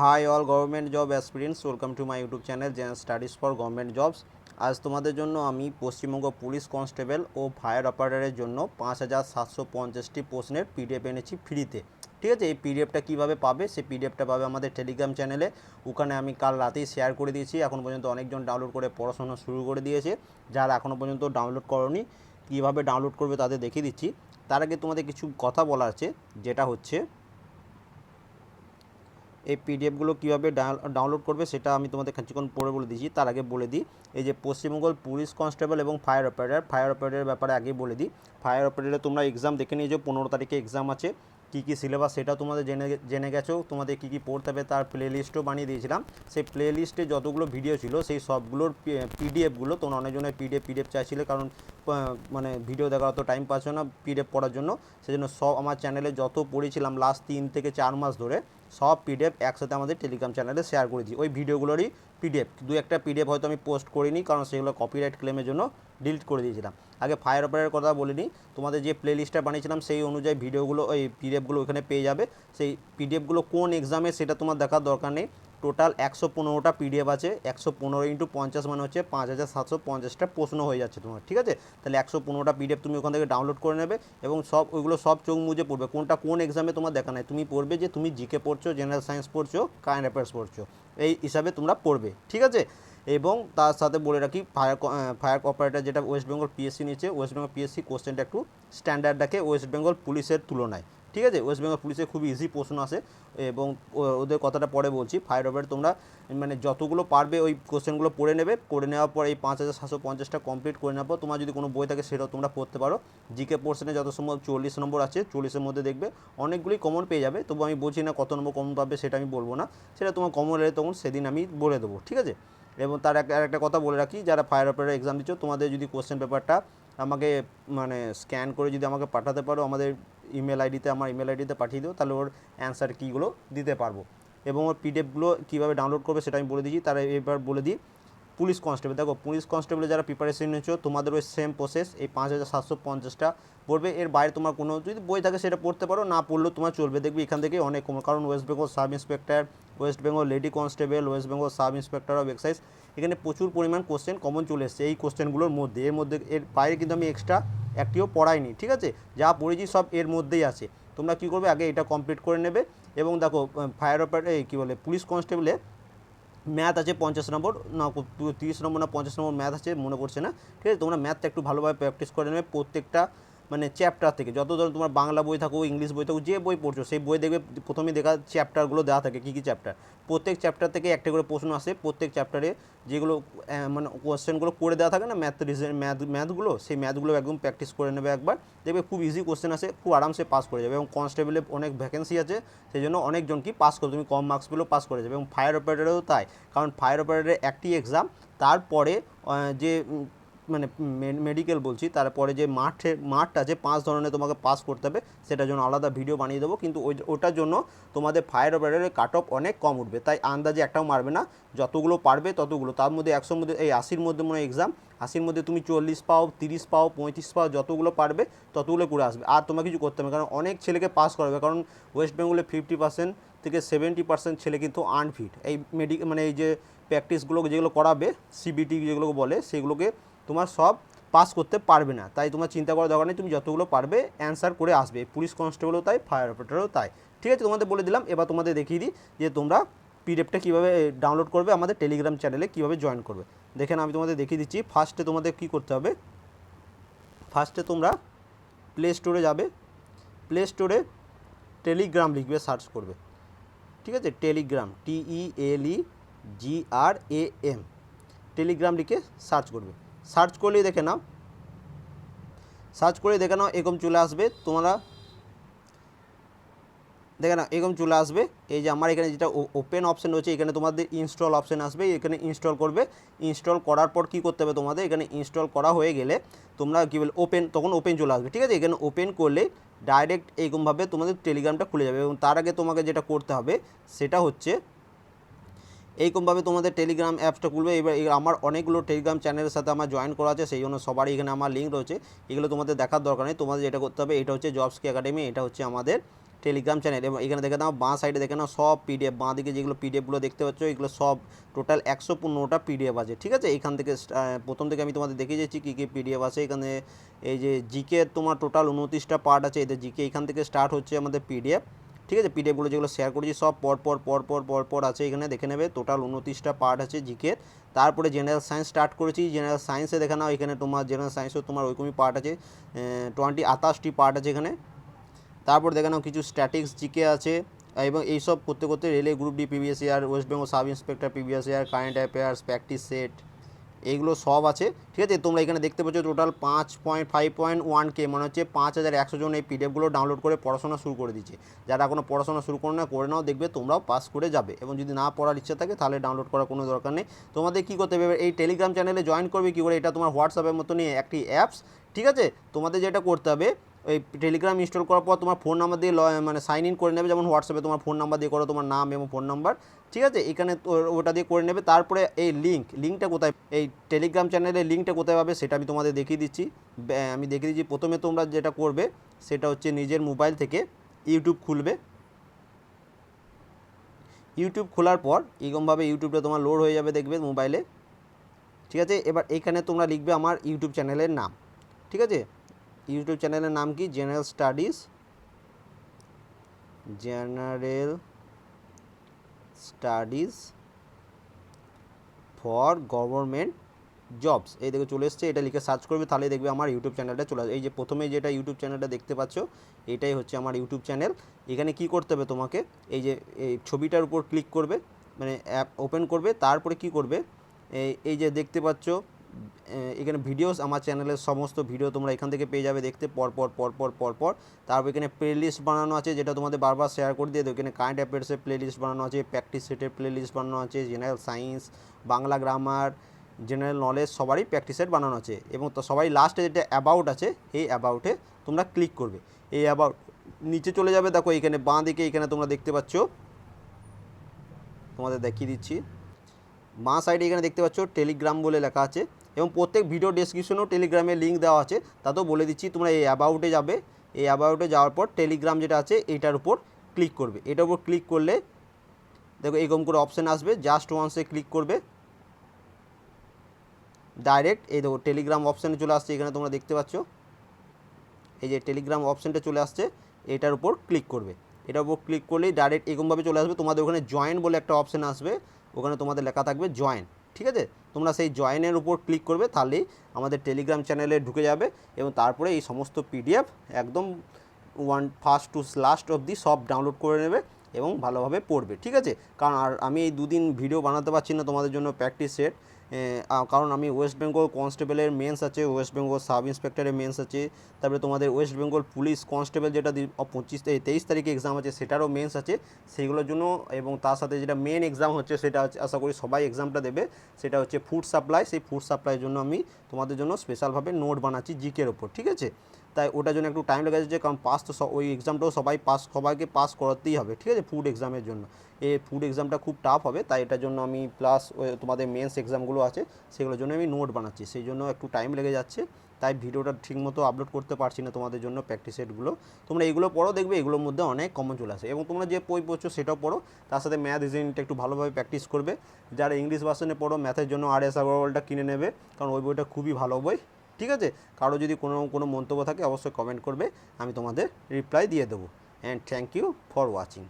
Hi all government job aspirants welcome to my YouTube channel general studies for government jobs আজ তোমাদের জন্য আমি Paschimbanga police constable ও fire অপারেটরের জন্য পাঁচ হাজার সাতশো পঞ্চাশটি প্রশ্নের পিডিএফ এনেছি ফ্রিতে। ঠিক আছে? এই পিডিএফটা কীভাবে পাবে? সেই পিডিএফটা পাবে আমাদের টেলিগ্রাম চ্যানেলে ওখানে আমি কাল রাতেই শেয়ার করে দিয়েছি। এখন পর্যন্ত অনেকজন ডাউনলোড করে পড়াশোনা শুরু করে দিয়েছে। যারা এখনও পর্যন্ত ডাউনলোড করনি, কীভাবে ডাউনলোড করবে তাদের দেখিয়ে দিচ্ছি। তার আগে তোমাদের কিছু কথা বলা আছে, যেটা হচ্ছে এই পিডিএফগুলো কীভাবে ডাউনলোড করবে সেটা আমি তোমাদের কিছুক্ষণ পরে বলে দিচ্ছি। তার আগে বলে দিই, এই যে পশ্চিমবঙ্গ পুলিশ কনস্টেবল এবং ফায়ার অপারেটর, ফায়ার অপারেটরের ব্যাপারে আগে বলে দিই। ফায়ার অপারেটরে তোমরা এক্সাম দেখে নিয়েছো, পনেরো তারিখে এক্সাম আছে। কী কী সিলেবাস সেটা তোমাদের জেনে জেনে গেছো, তোমাদের কী কী পড়তে হবে তার প্লে লিস্টও বানিয়ে দিয়েছিলাম। সেই প্লে লিস্টে যতগুলো ভিডিও ছিল, সেই সবগুলোর পিডিএফগুলো তোমরা অনেকজনের পিডিএফ পিডিএফ চাইছিলে কারণ মানে ভিডিও দেখার অত টাইম পাচ্ছ না পিডিএফ পড়ার জন্য। সেজন্য সব আমার চ্যানেলে যত পড়েছিলাম লাস্ট তিন থেকে চার মাস ধরে সব পিডিএফ একসাথে আমাদের টেলিগ্রাম চ্যানেলে শেয়ার করে করেছি ওই ভিডিওগুলোরই পিডিএফ দু একটা পিডিএফ হয়তো আমি পোস্ট করিনি, কারণ সেগুলো কপিরাইট ক্লেমের জন্য ডিলিট করে দিয়েছিলাম। আগে ফায়ার অপারের কথা বলিনি, তোমাদের যে প্লে লিস্টটা বানিয়েছিলাম সেই অনুযায়ী ভিডিওগুলো, ওই পিডিএফগুলো ওখানে পেয়ে যাবে। সেই পিডিএফগুলো কোন এক্সামে সেটা তোমার দেখার দরকার নেই। টোটাল একশো পনেরোটা পিডিএফ আছে, একশো পনেরো ইন্টু পঞ্চাশ মানে হচ্ছে পাঁচ হাজার সাতশো পঞ্চাশটা প্রশ্ন হয়ে যাচ্ছে তোমার, ঠিক আছে? তাহলে একশো পনেরোটা পিডিএফ তুমি ওখান থেকে ডাউনলোড করে নেবে এবং সব, ওইগুলো সব চোখ মুজে পড়বে। কোনটা কোন এক্সামে তোমার দেখা নাই। তুমি পড়বে যে তুমি জিকে পড়ছো জেনারেল সায়েন্স পড়ছো কারেন্ট অ্যাফেয়ার্স পড়ছো। এই হিসাবে তোমরা পড়বে, ঠিক আছে? এবং তার সাথে বলে রাখি ফায়ার ফায়ার অপারেটর যেটা ওয়েস্ট বেঙ্গল পিএসসি নিচ্ছে ওয়েস্ট বেঙ্গল পিএসসি কোশ্চেনটা একটু স্ট্যান্ডার্ড রাখে ওয়েস্ট বেঙ্গল পুলিশের তুলনায়। ঠিক আছে? ওয়েস্ট বেঙ্গল পুলিশে খুব ইজি প্রশ্ন আসে এবং ওদের কথাটা পরে বলছি। ফায়ার অপারেটর তোমরা মানে যতগুলো পারবে ওই কোশ্চেনগুলো পড়ে নেবে। করে নেওয়ার পর এই পাঁচ হাজার সাতশো পঞ্চাশটা কমপ্লিট করে নেওয়ার পর তোমার যদি কোনো বই থাকে সেটাও তোমরা পড়তে পারো। জিকে পোর্শনে যত সম্ভব চল্লিশ নম্বর আছে, চল্লিশের মধ্যে দেখবে। অনেকগুলি কমন পেয়ে যাবে। তবু আমি বলছি না কত নম্বর কমন পাবে সেটা আমি বলব না। সেটা তোমার কমন এলে তখন সেদিন আমি বলে দেবো, ঠিক আছে? এবং তার একটা কথা বলে রাখি, যারা ফায়ার অপারেটর এক্সাম দিচ্ছ, তোমাদের যদি কোশ্চেন পেপারটা আমাকে মানে স্ক্যান করে যদি আমাকে পাঠাতে পারো, আমাদের ইমেল আইডিতে আমার ইমেল আইডিতে পাঠিয়ে দিও, তাহলে ওর অ্যান্সার কীগুলো দিতে পারব। এবং ওর পিডিএফগুলো কীভাবে ডাউনলোড করবে সেটা আমি বলে দিচ্ছি তারা এবার বলে দিই। পুলিশ কনস্টেবল দেখো, পুলিশ কনস্টেবলে যারা প্রিপারেশন নিচ্ছ, তোমাদের ওই সেম প্রসেস এই পাঁচ হাজার সাতশো পঞ্চাশটা পড়বে। এর বাইরে তোমার কোনো যদি বই থাকে সেটা পড়তে পারো, না পড়লেও তোমার চলবে। দেখবে এখান থেকে অনেক কম, কারণ West Bengal sub inspector West Bengal lady constable West Bengal sub inspector of excise এখানে প্রচুর পরিমাণ কোশ্চেন কমন চলে এসছে এই কোশ্চেনগুলোর মধ্যে। এর মধ্যে, এর বাইরে কিন্তু আমি এক্সট্রা একটিও পড়ায়নি, ঠিক আছে? যা পড়েছি সব এর মধ্যেই আছে। তোমরা কী করবে? আগে এটা কমপ্লিট করে নেবে এবং দেখো ফায়ার অপারেটর এই কী বলে পুলিশ কনস্টেবলে ম্যাথ আছে পঞ্চাশ নম্বর, না তিরিশ নম্বর না, পঞ্চাশ নম্বর ম্যাথ আছে, মনে করছে না, ঠিক আছে? তোমরা ম্যাথটা একটু ভালোভাবে প্র্যাকটিস করে নেবে, প্রত্যেকটা মানে চ্যাপ্টার থেকে। যত ধরো তোমার বাংলা বই থাকুক, ইংলিশ বই থাকুক, যে বই পড়ছো, সেই বই দেখবে প্রথমে দেখা চ্যাপ্টারগুলো দেওয়া থাকে কী কী চ্যাপ্টার প্রত্যেক চ্যাপ্টার থেকে একটা করে প্রশ্ন আসে, প্রত্যেক চ্যাপ্টারে যেগুলো মানে কোয়েশ্চেনগুলো করে দেওয়া থাকে না ম্যাথ রিজন ম্যাথ ম্যাথগুলো সেই ম্যাথগুলো একদম প্র্যাকটিস করে নেবে একবার। দেখবে খুব ইজি কোশ্চেন আসে, খুব আরামসে পাস করে যাবে এবং কনস্টেবলে অনেক ভ্যাকেন্সি আছে, সেই জন্য অনেকজন কি পাস করবে তুমি কম মার্কস পেলেও পাস করে যাবে এবং ফায়ার অপারেটরেও তাই। কারণ ফায়ার অপারেটরের একটি এক্সাম তারপরে যে মানে মেডিকেল বলছি, তারপরে যে মাঠে, মাঠটা আছে পাঁচ ধরনের তোমাকে পাস করতে হবে, সেটার জন্য আলাদা ভিডিও বানিয়ে দেবো, কিন্তু ওই ওটার জন্য তোমাদের ফায়ার অপারেটরের কাট অফ অনেক কম উঠবে, তাই আন্দাজে একটাও মারবে না, যতগুলো পারবে ততগুলো, তার মধ্যে একশোর মধ্যে, এই আশির মধ্যে মনে হয় এক্সাম আশির মধ্যে তুমি চল্লিশ পাও, তিরিশ পাও, পঁয়ত্রিশ পাও, যতগুলো পারবে ততগুলো করে আসবে, আর তোমাকে কিছু করতে হবে কারণ অনেক ছেলেকে পাস করাবে কারণ ওয়েস্ট বেঙ্গলে ফিফটি পার্সেন্ট থেকে সেভেন্টি পার্সেন্ট ছেলে কিন্তু আনফিট এই মেডিক মানে এই যে প্র্যাকটিসগুলো যেগুলো করাবে সিবিটি যেগুলো বলে, সেগুলোকে তোমার সব পাস করতে পারবে না। তাই তোমার চিন্তা করার দরকার নেই, তুমি যতগুলো পারবে অ্যান্সার করে আসবে। পুলিশ কনস্টেবলও তাই ফায়ার অপারেটরও তাই। ঠিক আছে, তোমাদের বলে দিলাম, এবার তোমাদের দেখিয়ে দিই যে তোমরা পিডিএফটা কীভাবে ডাউনলোড করবে, আমাদের টেলিগ্রাম চ্যানেলে কীভাবে জয়েন করবে। দেখেন, আমি তোমাদের দেখিয়ে দিচ্ছি ফার্স্টে তোমাদের কী করতে হবে? ফার্স্টে তোমরা প্লে স্টোরে যাবে প্লে স্টোরে টেলিগ্রাম লিখবে সার্চ করবে। ঠিক আছে Telegram T E L E G R A M Telegram লিখে সার্চ করবে। সার্চ করলেই দেখে নাও। সার্চ করে দেখে নাও, এরকম চলে আসবে। তোমরা দেখে নাও, এরকম চলে আসবে। এই যে আমার এখানে যেটা ওপেন অপশন রয়েছে, এখানে তোমাদের ইনস্টল অপশন আসবে। এখানে ইনস্টল করবে। ইনস্টল করার পর কি করতে হবে তোমাদের? এখানে ইনস্টল করা হয়ে গেলে তোমরা কী বলে ওপেন তখন ওপেন চলে আসবে। ঠিক আছে? এখানে ওপেন করলে ডাইরেক্ট এইরকমভাবে তোমাদের টেলিগ্রামটা খুলে যাবে এবং তার আগে তোমাকে যেটা করতে হবে, সেটা হচ্ছে এইরকমভাবে তোমাদের টেলিগ্রাম অ্যাপসটা খুলবে। এবার আমার অনেকগুলো টেলিগ্রাম চ্যানেলের সাথে আমার জয়েন করা আছে, সেই জন্য সবারই এখানে আমার লিঙ্ক রয়েছে। এগুলো তোমাদের দেখার দরকার নেই। তোমাদের যেটা করতে হবে, এটা হচ্ছে জবস কি একাডেমি এটা হচ্ছে আমাদের টেলিগ্রাম চ্যানেল এবং এখানে দেখে নাও, বাঁ সাইডে দেখে নাও, সব পিডিএফ বাঁ দিকে যেগুলো পিডিএফগুলো দেখতে পাচ্ছ, এগুলো সব টোটাল একশো পনেরোটা পিডিএফ আছে। ঠিক আছে? এখান থেকে প্রথম থেকে আমি তোমাদের দেখিয়ে যাচ্ছি কী কী পিডিএফ আছে। এখানে এই যে জিকে তোমার টোটাল উনত্রিশটা পার্ট আছে। এদের জিকে এখান থেকে স্টার্ট হচ্ছে আমাদের পিডিএফ ঠিক আছে পিডিএফগুলো যেগুলো শেয়ার করেছি, সব পর পর পর পর পর পর আছে এখানে, দেখে নেবে। টোটাল উনত্রিশটা পার্ট আছে জিকের তারপরে জেনারেল সায়েন্স স্টার্ট করেছি জেনারেল সায়েন্সে দেখে নাও এখানে তোমার জেনারেল সায়েন্সেও তোমার ওইরকমই পার্ট আছে। টোয়েন্টি আঠাশটি পার্ট আছে এখানে। তারপর দেখে নাও কিছু স্ট্যাটিক্স জিকে আছে। এবং এইসব করতে করতে রেলে group D PBS year West Bengal sub inspector PBS year current affairs practice set এইগুলো সব আছে। ঠিক আছে? তোমরা এখানে দেখতে পাচ্ছ টোটাল পাঁচ পয়েন্ট ফাইভ পয়েন্ট ওয়ান কে মানে হচ্ছে পাঁচ হাজার একশো জন এই পিডিএফগুলো ডাউনলোড করে পড়াশোনা শুরু করে দিচ্ছে যারা কোনো পড়াশোনা শুরু করে না, করে নাও, দেখবে তোমরাও পাস করে যাবে। এবং যদি না পড়ার ইচ্ছা থাকে, তাহলে ডাউনলোড করার কোনো দরকার নেই। তোমাদের কী করতে হবে? এই টেলিগ্রাম চ্যানেলে জয়েন করবে কী করে? এটা তোমার হোয়াটসঅ্যাপের মতনই একটি অ্যাপস ঠিক আছে? তোমাদের যেটা করতে হবে ওই টেলিগ্রাম ইনস্টল করার পর তোমার ফোন নাম্বার দিয়ে মানে সাইন ইন করে নেবে, যেমন হোয়াটসঅ্যাপে তোমার ফোন নাম্বার দিয়ে করো, তোমার নাম এবং ফোন নাম্বার ঠিক আছে? এখানে ওটা দিয়ে করে নেবে। তারপরে এই লিঙ্ক লিঙ্কটা কোথায়? এই টেলিগ্রাম চ্যানেলের লিঙ্কটা কোথায় পাবে সেটা আমি তোমাদের দেখিয়ে দিচ্ছি। আমি দেখিয়ে দিচ্ছি। প্রথমে তোমরা যেটা করবে, সেটা হচ্ছে নিজের মোবাইল থেকে ইউটিউব খুলবে। ইউটিউব খোলার পর এরকমভাবে ইউটিউবটা তোমার লোড হয়ে যাবে দেখবে মোবাইলে ঠিক আছে? এবার এখানে তোমরা লিখবে আমার ইউটিউব চ্যানেলের নাম। ঠিক আছে? ইউটিউব চ্যানেলের নাম কি? General studies general studies for government jobs এই দেখে চলে এসছে, এটা লিখে সার্চ করবে, তাহলে দেখবে আমার ইউটিউব চ্যানেলটা চলে আসবে। এই যে প্রথমে যেটা ইউটিউব চ্যানেলটা দেখতে পাচ্ছ, এটাই হচ্ছে আমার ইউটিউব চ্যানেল এখানে কি করতে হবে তোমাকে? এই যে, এই ছবিটার উপর ক্লিক করবে মানে অ্যাপ ওপেন করবে, তারপরে কি করবে? এই যে দেখতে পাচ্ছ এখানে ভিডিওস আমার চ্যানেলের সমস্ত ভিডিও তোমরা এখান থেকে পেয়ে যাবে দেখতে, পর পর পর পর পর পর। তারপর এখানে প্লেলিস্ট বানানো আছে, যেটা তোমাদের বারবার শেয়ার করে দিয়ে দেবো। এখানে কারেন্ট অ্যাফেয়ার্সের প্লেলিস্ট বানানো আছে প্র্যাকটিস সেটের প্লেলিস্ট বানানো আছে general science Bangla grammar general knowledge সবারই প্র্যাকটিস সেট বানানো আছে। এবং তো সবাই লাস্টে যেটা অ্যাবাউট আছে এই অ্যাবাউটে তোমরা ক্লিক করবে। এই অ্যাবাউট নিচে চলে যাবে, দেখো এখানে বাঁ দিকে এখানে তোমরা দেখতে পাচ্ছ। তোমাদের দেখিয়ে দিচ্ছি। বাঁ সাইডে এখানে দেখতে পাচ্ছ টেলিগ্রাম বলে লেখা আছে এবং প্রত্যেক ভিডিও ডেসক্রিপশনেও টেলিগ্রামের লিঙ্ক দেওয়া আছে। তাতেও বলে দিচ্ছি, তোমরা এই অ্যাবাউটে যাবে। এই অ্যাবাউটে যাওয়ার পর টেলিগ্রাম যেটা আছে এইটার উপর ক্লিক করবে। এটার উপর ক্লিক করলে দেখো এরকম করে অপশান আসবে জাস্ট ওয়ান্সে ক্লিক করবে। ডাইরেক্ট এই দেখো টেলিগ্রাম অপশানে চলে আসছে, এখানে তোমরা দেখতে পাচ্ছ। এই যে টেলিগ্রাম অপশানটা চলে আসছে, এটার উপর ক্লিক করবে। এটার উপর ক্লিক করলেই ডাইরেক্ট এরকমভাবে চলে আসবে। তোমাদের ওখানে জয়েন বলে একটা অপশান আসবে। ওখানে তোমাদের লেখা থাকবে জয়েন ঠিক আছে? তোমরা সেই জয়েনের উপর ক্লিক করবে, তাহলেই আমাদের টেলিগ্রাম চ্যানেলে ঢুকে যাবে এবং তারপরে এই সমস্ত পিডিএফ একদম ওয়ান ফার্স্ট টু লাস্ট অবধি সব ডাউনলোড করে নেবে এবং ভালোভাবে পড়বে, ঠিক আছে? কারণ আর আমি এই দুদিন ভিডিও বানাতে পারছি না তোমাদের জন্য প্র্যাকটিস সেট কারণ আমি ওয়েস্ট বেঙ্গল কনস্টেবলের মেন্স আছে, ওয়েস্ট বেঙ্গল সাব ইন্সপেক্টরের মেন্স আছে, তারপরে তোমাদের ওয়েস্ট বেঙ্গল পুলিশ কনস্টেবল যেটা পঁচিশ তেইশ তারিখে এক্সাম আছে, সেটারও মেন্স আছে, সেইগুলোর জন্য এবং তার সাথে যেটা মেন এক্সাম হচ্ছে সেটা হচ্ছে, আশা করি সবাই এক্সামটা দেবে, সেটা হচ্ছে ফুড সাপ্লাই সেই ফুড সাপ্লাইয়ের জন্য আমি তোমাদের জন্য স্পেশালভাবে নোট বানাচ্ছি জিকের ওপর, ঠিক আছে? তাই ওটার জন্য একটু টাইম লেগে যাচ্ছে কারণ পাস তো ওই এক্সামটাও সবাই পাস সবাইকে পাস করাতেই হবে, ঠিক আছে? ফুড এক্সামের জন্য। এ ফুড এক্সামটা খুব টাফ হবে, তাই এটার জন্য আমি প্লাস তোমাদের মেন্স এক্সামগুলো আছে, সেগুলোর জন্য আমি নোট বানাচ্ছি। সেই জন্য একটু টাইম লেগে যাচ্ছে, তাই ভিডিওটা ঠিকমতো আপলোড করতে পারছি না তোমাদের জন্য প্র্যাকটিস সেটগুলো তোমরা এগুলো পড়ো, দেখবে এগুলোর মধ্যে অনেক কমন চলে আসে। এবং তোমরা যে বই পড়ছো সেটাও পড়ো, তার সাথে ম্যাথ রিজনিংটা একটু ভালোভাবে প্র্যাকটিস করবে। যারা ইংলিশ ভার্সনে পড়ো ম্যাথের জন্য আর এস আগরওয়ালটা কিনে নেবে, কারণ ওই বইটা খুবই ভালো বই। ঠিক আছে? কারও যদি কোনো কোনো মন্তব্য থাকে অবশ্যই কমেন্ট করবে, আমি তোমাদের রিপ্লাই দিয়ে দেবো। And thank you for watching